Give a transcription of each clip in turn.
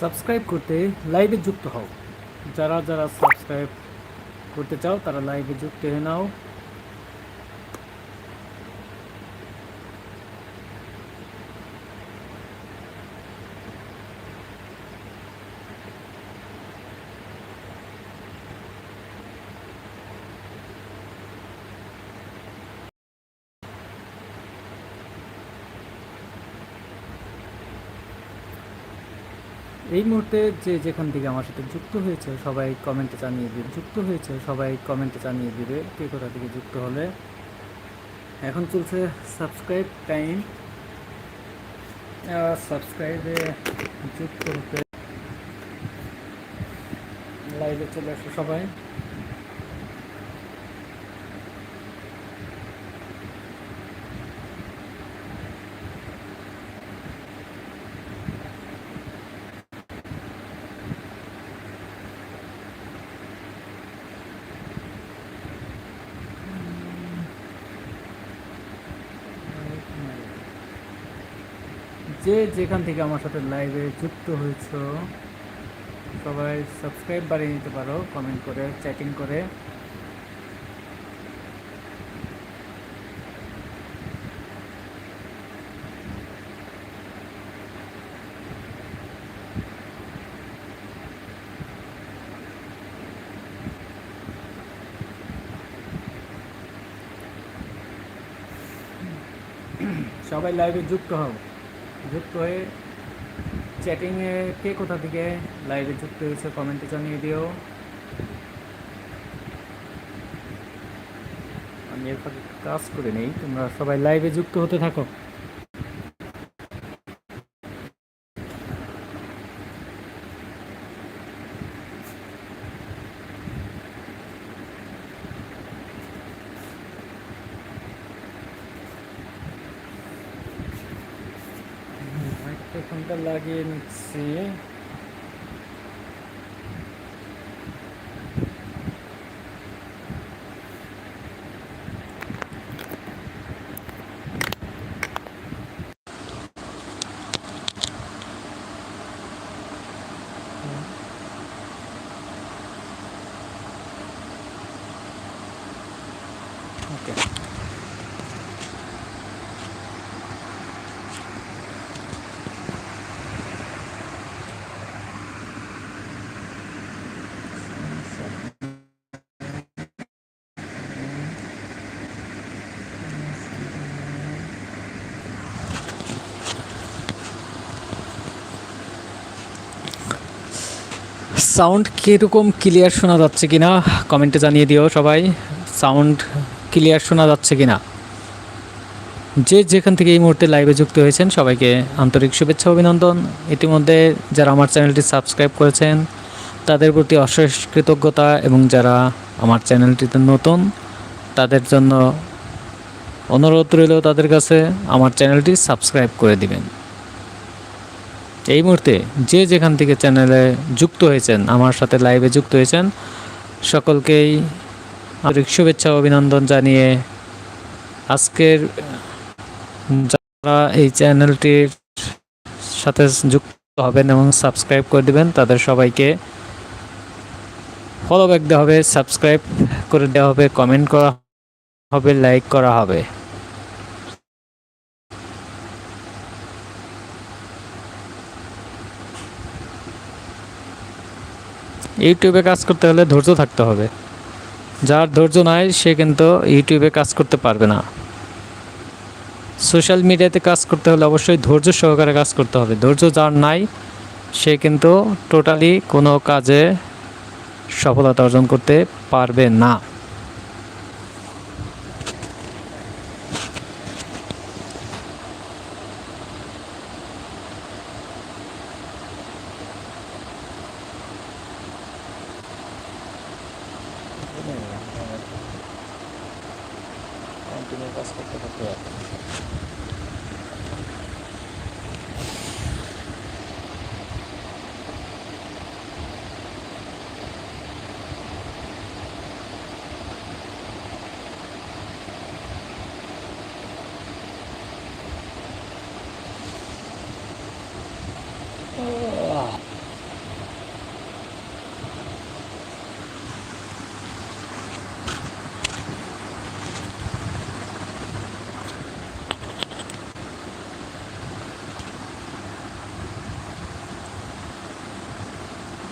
Subscribe করতে লাইভে যুক্ত হও যারা যারা সাবস্ক্রাইব করতে চাও তারা লাইভে যুক্ত হয়ে নাও এই মুহূর্তে যে যেখান থেকে আমার সাথে যুক্ত হয়েছে, সবাই কমেন্টে জানিয়ে দিবে। যুক্ত হয়েছে, সবাই কমেন্টে জানিয়ে দিবে কে কোথা থেকে যুক্ত হলে। এখন চলছে সাবস্ক্রাইব টাইম সাবস্ক্রাইবে যুক্ত হতে লাইভে চলে আসে সবাই যে যেখান থেকে আমার সাথে লাইভে যুক্ত হয়েছ, সবাই সাবস্ক্রাইব বাড়িয়ে নিতে পারো কমেন্ট করে চ্যাটিং করে। সবাই লাইভে যুক্ত হও। যুক্ত হয়ে চ্যাটিংয়ে কে কোথা থেকে লাইভে যুক্ত হয়েছে কমেন্টে জানিয়ে দিও। আমি এর কাজ করে নেই, তোমরা সবাই লাইভে যুক্ত হতে থাকো। মাইক্রোফোনটা লাগিয়ে নিচ্ছি সাউন্ড কীরকম ক্লিয়ার শোনা যাচ্ছে কি না কমেন্টে জানিয়ে দিও সবাই। সাউন্ড ক্লিয়ার শোনা যাচ্ছে কি না যে যেখান থেকে এই মুহূর্তে লাইভে যুক্ত হয়েছেন, সবাইকে আন্তরিক শুভেচ্ছা, অভিনন্দন। ইতিমধ্যে যারা আমার চ্যানেলটি সাবস্ক্রাইব করেছেন, তাদের প্রতি অশেষ কৃতজ্ঞতা এবং যারা আমার চ্যানেলটিতে নতুন, তাদের জন্য অনুরোধ রইল তাদের কাছে, আমার চ্যানেলটি সাবস্ক্রাইব করে দিবেন। এই মুহূর্তে যে যেখান থেকে চ্যানেলে যুক্ত হয়েছেন, আমার সাথে লাইভে যুক্ত হয়েছেন, সকলকেই আন্তরিক শুভেচ্ছা অভিনন্দন জানিয়ে আজকের, যারা এই চ্যানেলটির সাথে যুক্ত হবেন এবং সাবস্ক্রাইব করে দিবেন, তাদের সবাইকে ফলো ব্যাক দেওয়া হবে সাবস্ক্রাইব করে দেওয়া হবে কমেন্ট করা হবে লাইক করা হবে। ইউটিউবে কাজ করতে হলে ধৈর্য থাকতে হবে। যার ধৈর্য নাই, সে কিন্তু ইউটিউবে কাজ করতে পারবে না। সোশ্যাল মিডিয়াতে কাজ করতে হলে অবশ্যই ধৈর্য সহকারে কাজ করতে হবে। ধৈর্য যার নাই, সে কিন্তু টোটালি কোনো কাজে সফলতা অর্জন করতে পারবে না।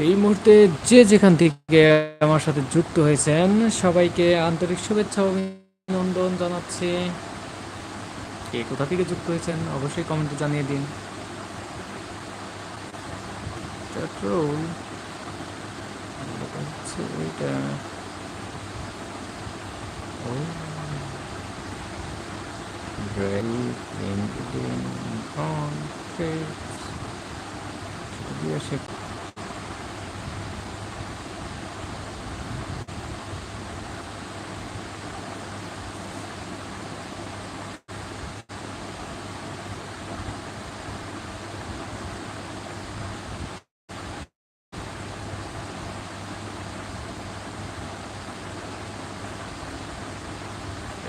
এই মুহূর্তে যে যেখান থেকে আমার সাথে যুক্ত হয়েছেন, সবাইকে আন্তরিক শুভেচ্ছা অভিনন্দন জানাচ্ছি। কে কোথা থেকে যুক্ত হয়েছেন, অবশ্যই কমেন্টে জানিয়ে দিন। পেট্রোল এটা। ও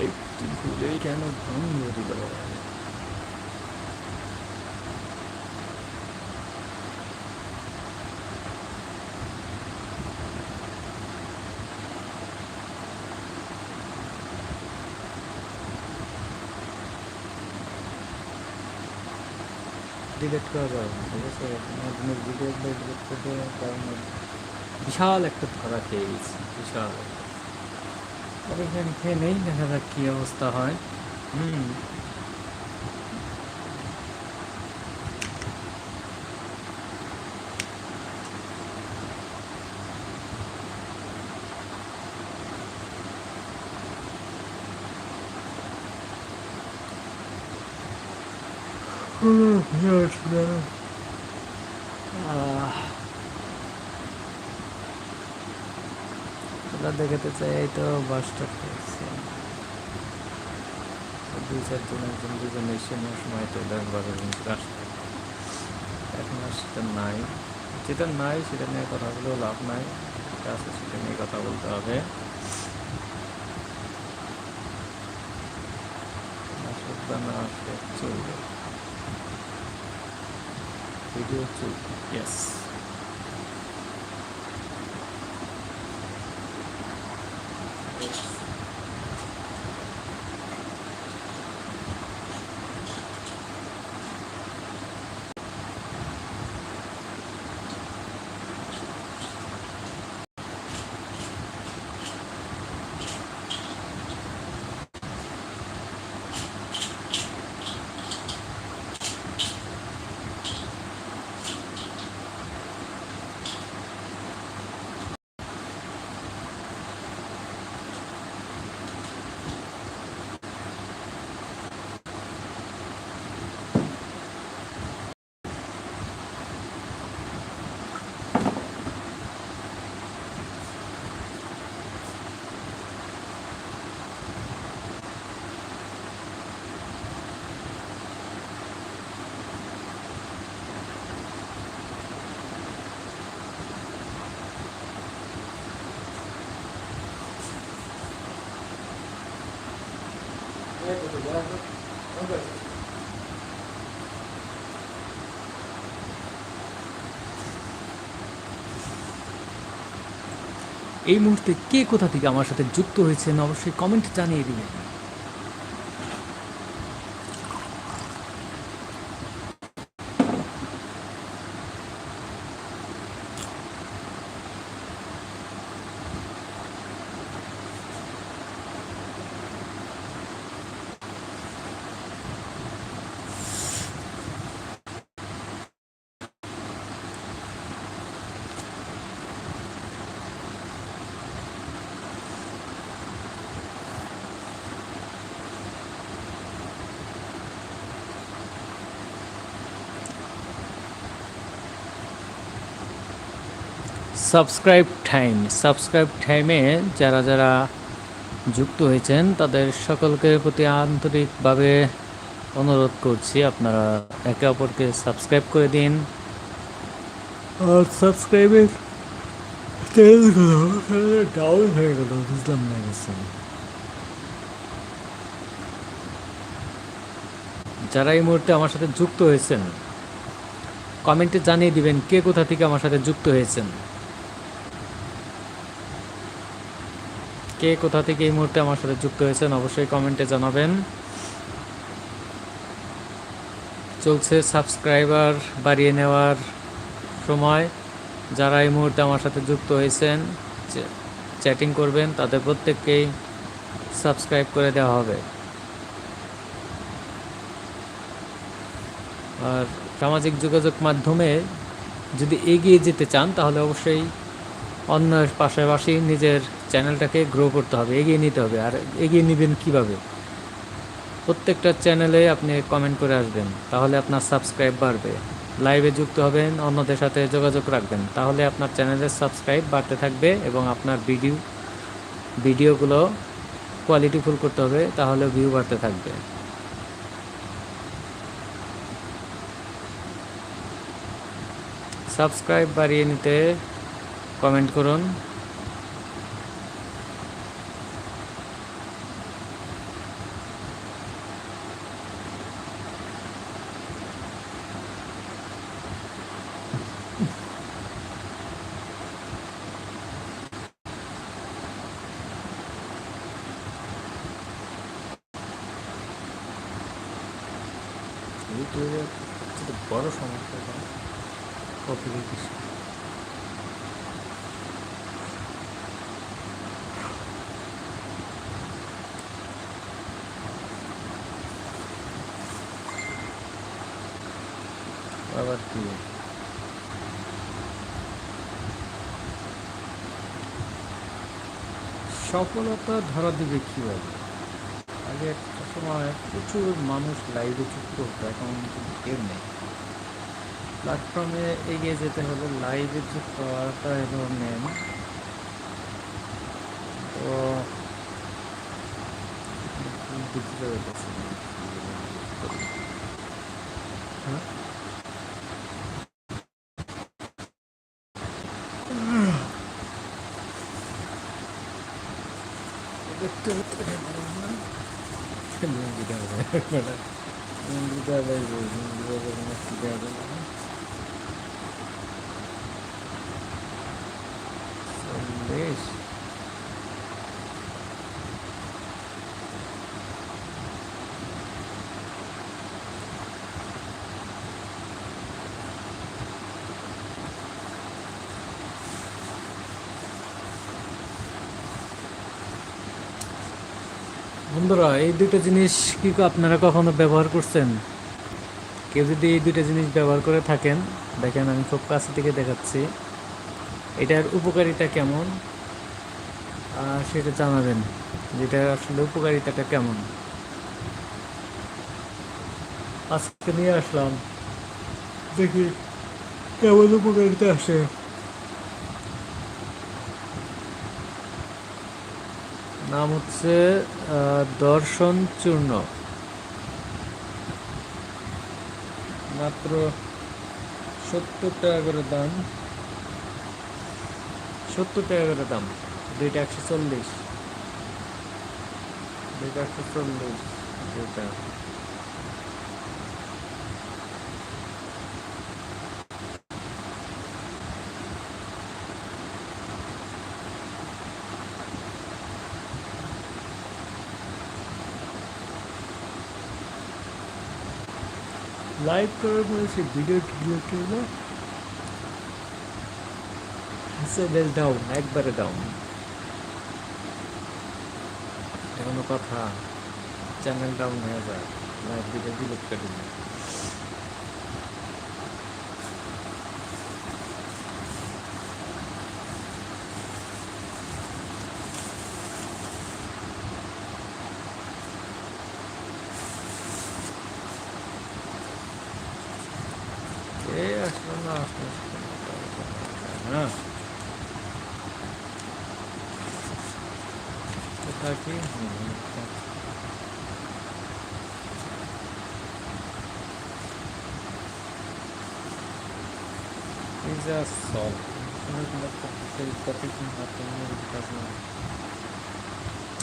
একটি ভুলেই কেন ভঙ্গ দিল ডিলেট করা যাবে না, ঠিক আছে? আপনার দিনের ভিডিও ডিলেট করতে কারণ বিশাল একটা ধরা খেয়ে গেছি, বিশাল। আর এখানে খেয়ে নেই, দেখা যাক কী অবস্থা হয়। হুম। ওটা দেখাতে চাই এই তো বাসটা পেয়েছে দুই চারজন একজন, দুজন এসে সময় তো ধরেন বারো জন আসবে। এখন আর সেটা নাই। যেটা নাই সেটা নিয়ে কথা বলেও লাভ নাই। যেটা আছে সেটা নিয়ে কথা বলতে হবে। না আসুক, চলবে। ভিডিও চলবে ইয়েস এই মুহূর্তে কে কোথা থেকে আমার সাথে যুক্ত হয়েছেন অবশ্যই কমেন্ট জানিয়ে দিবেন। সাবস্ক্রাইব টাইম সাবস্ক্রাইব টাইমে যারা যারা যুক্ত হয়েছেন তাদের সকলকে প্রতি আন্তরিকভাবে অনুরোধ করছি আপনারা একে অপরকে সাবস্ক্রাইব করে দিন। আর সাবস্ক্রাইবের ডাউন হয়ে গেল বুঝলাম না গেছে যারা এই মুহূর্তে আমার সাথে যুক্ত হয়েছেন কমেন্টে জানিয়ে দিবেন কে কোথা থেকে আমার সাথে যুক্ত হয়েছেন। কে কোথা থেকে এই মুহূর্তে আমার সাথে যুক্ত হয়েছেন অবশ্যই কমেন্টে জানাবেন। চলছে সাবস্ক্রাইবার বাড়িয়ে নেওয়ার সময়। যারা এই মুহূর্তে আমার সাথে যুক্ত হয়েছেন চ্যাটিং করবেন, তাদের প্রত্যেককেই সাবস্ক্রাইব করে দেওয়া হবে। আর সামাজিক যোগাযোগ মাধ্যমে যদি এগিয়ে যেতে চান, তাহলে অবশ্যই অন্য পাশাপাশি নিজের চ্যানেলটাকে গ্রো করতে হবে, এগিয়ে নিতে হবে। আর এগিয়ে নেবেন কীভাবে? প্রত্যেকটা চ্যানেলে আপনি কমেন্ট করে আসবেন, তাহলে আপনার সাবস্ক্রাইব বাড়বে। লাইভে যুক্ত হবেন, অন্যদের সাথে যোগাযোগ রাখবেন, তাহলে আপনার চ্যানেলের সাবস্ক্রাইব বাড়তে থাকবে এবং আপনার ভিডিও ভিডিওগুলো কোয়ালিটিফুল করতে হবে, তাহলে ভিউ বাড়তে থাকবে। সাবস্ক্রাইব বাড়িয়ে নিতে কমেন্ট করুন। আবার কি? সফলতা ধরা দিবে কীভাবে? আগে একটা সময় প্রচুর মানুষ লাইভে যুক্ত হতো, এখন কিন্তু কেউ নেই। প্ল্যাটফর্মে এগিয়ে যেতে হলে লাইভে যুক্ত হওয়াটা হলো মেন তো বুঝতে পেরেছি হ্যাঁ একটু লুঙ্গি দেওয়া লুঙ্গি দেওয়া লুঙ্গি দেওয়া চল্লিশ বন্ধুরা, এই দুটো জিনিস কি আপনারা কখনো ব্যবহার করছেন? কেউ যদি এই দুটো জিনিস ব্যবহার করে থাকেন, দেখেন আমি খুব কাছে থেকে দেখাচ্ছি। এটার উপকারিতা কেমন? সেটা জানাবেন যেটা আসলে উপকারিতাটা কেমন। আজকে নিয়ে আসলাম। দেখি, কেমন উপকারিতা আসে? নাম হচ্ছে দর্শন চূর্ণ। মাত্র সত্তর টাকা করে দাম। সত্তর টাকা করে দাম। দুইটা একশো চল্লিশ। দুইটা একশো চল্লিশ। দুইটা। লাইভ করার পরে সে ভিডিও ডিলিট করল সেভেল ডাউন একবারে ডাউন এখনও কথা চ্যানেল ডাউন হয়ে যায় লাইভ ভিডিও ডিলিট করে দিল এ আসলো না আসলো হ্যাঁ কোথায় কি These are salt. সেই topic happening because of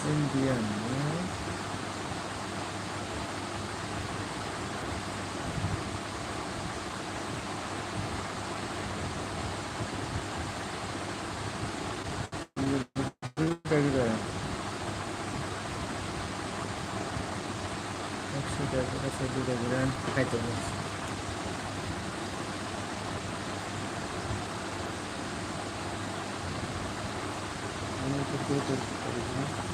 Indian. Yeah? একশো Воно тут буде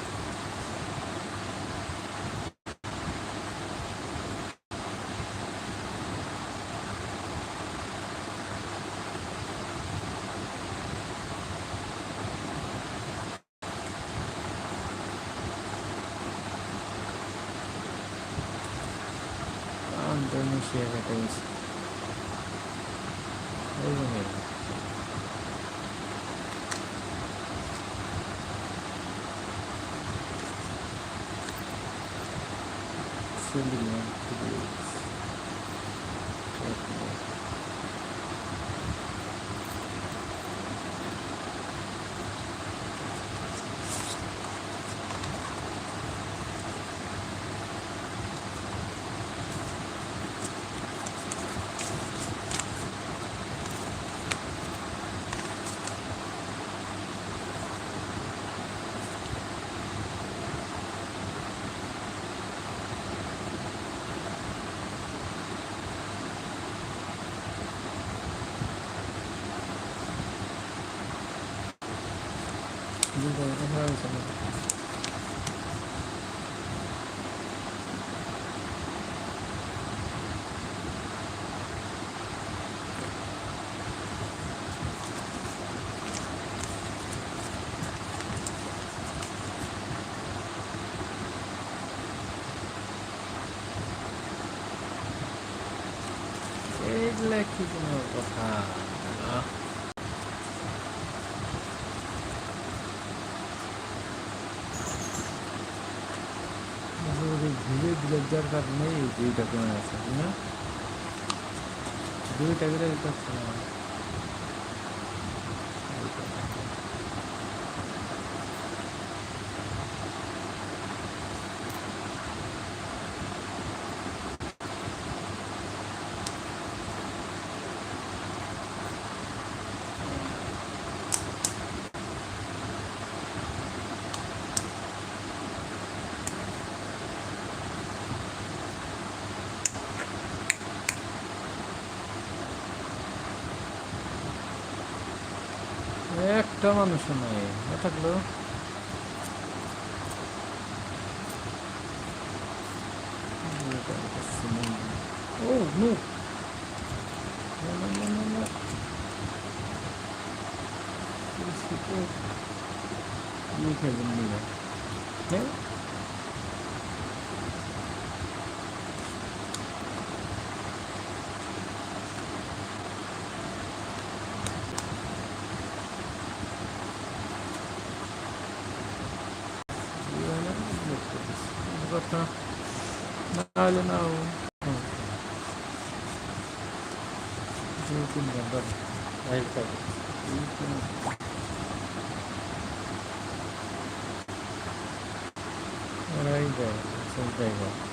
এগুলা কি কোনো কথা? না দিলে গ্রেপ্তার কাজ নেই, দুইটা কমে আছে না? দুইটা করে একটা মানুষ নাই না থাকল ও নো. Ya. Gimana? কথা না হলে না দুই তিন ঘণ্টা লাইভ থাকে ওরাই দেয়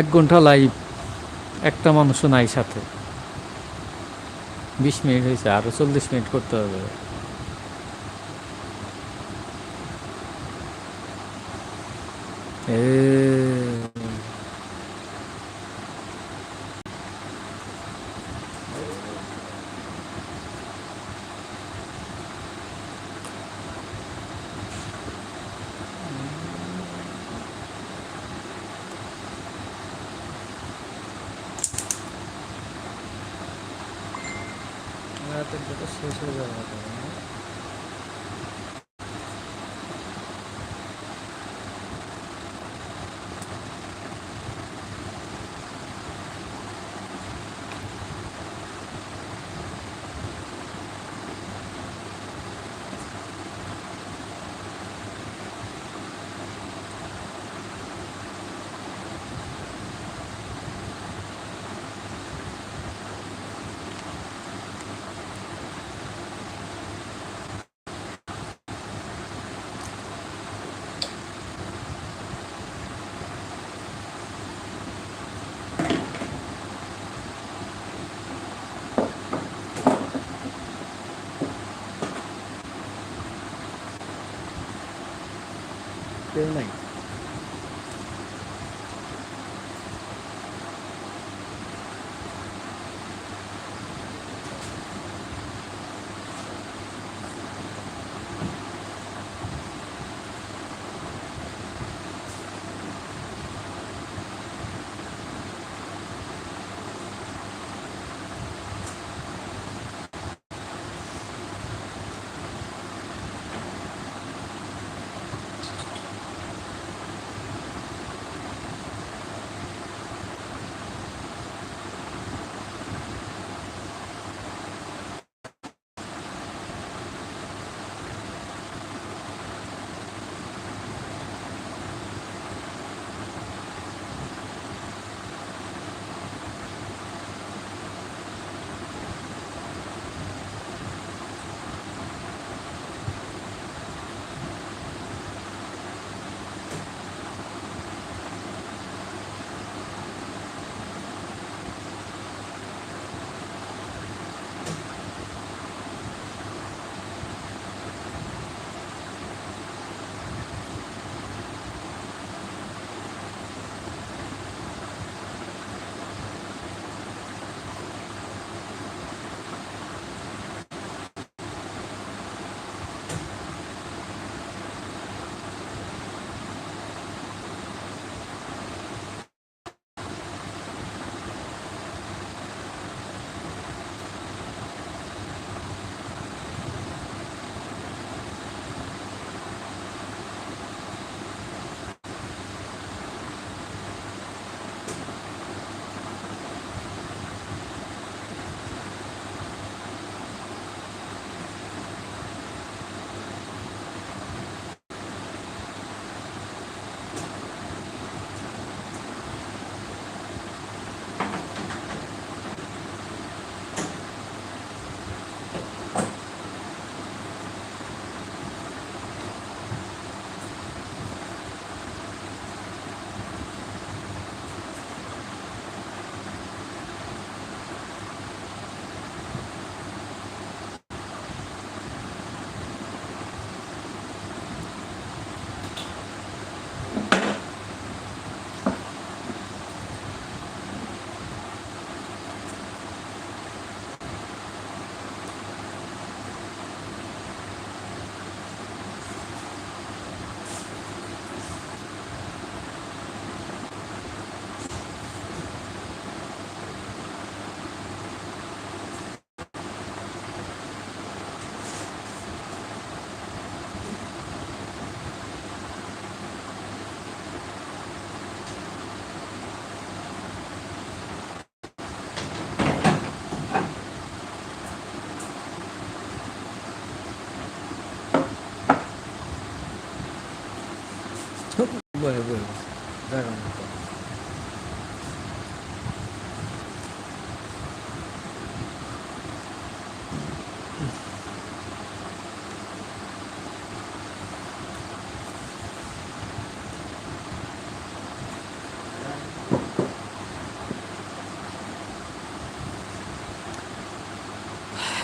এক ঘণ্টা লাইভ একটা মানুষ নাই সাথে। বিশ মিনিট হয়েছে, আরও চল্লিশ মিনিট করতে হবে। এ রাতের যেটা শেষ হয়ে যাবে না কেউ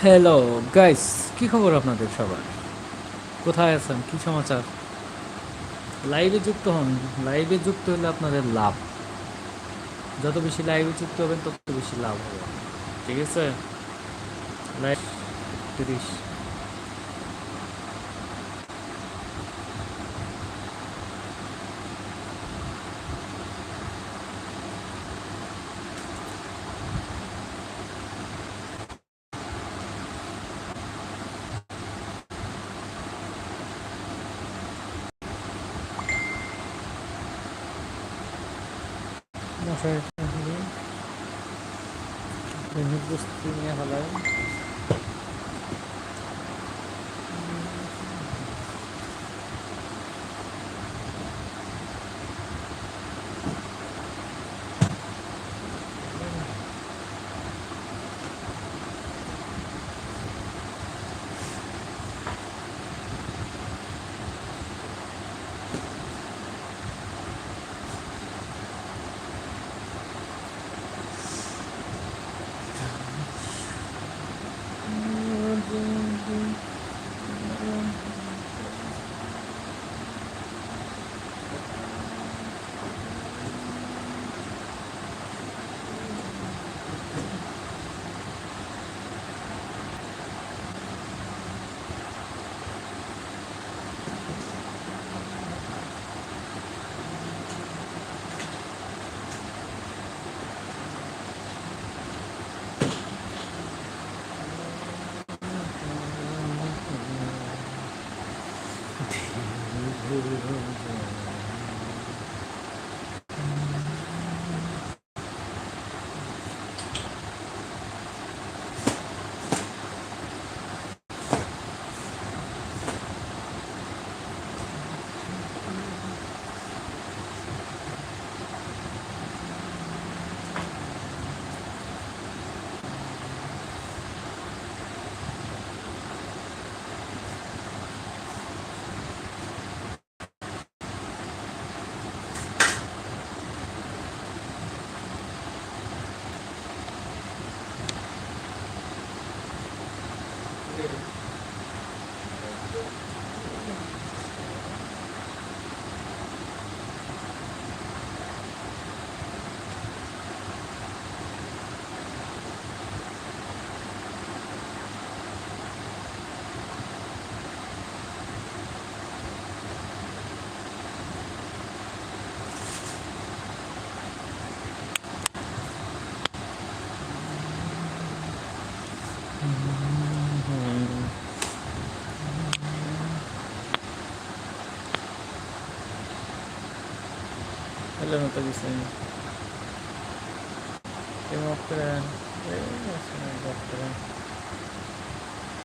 হ্যালো গাইস কি খবর আপনাদের সবার? কোথায় আছেন? কি সমাচার? লাইভে যুক্ত হন। লাইভে যুক্ত হলে আপনাদের লাভ। যত বেশি লাইভে যুক্ত হবেন, তত বেশি লাভ হবে। ঠিক আছে? লাইভ তিরিশ। মশাই প্রস্তুতি নিয়ে ফেলায় ছেলের মতো কিছু টিম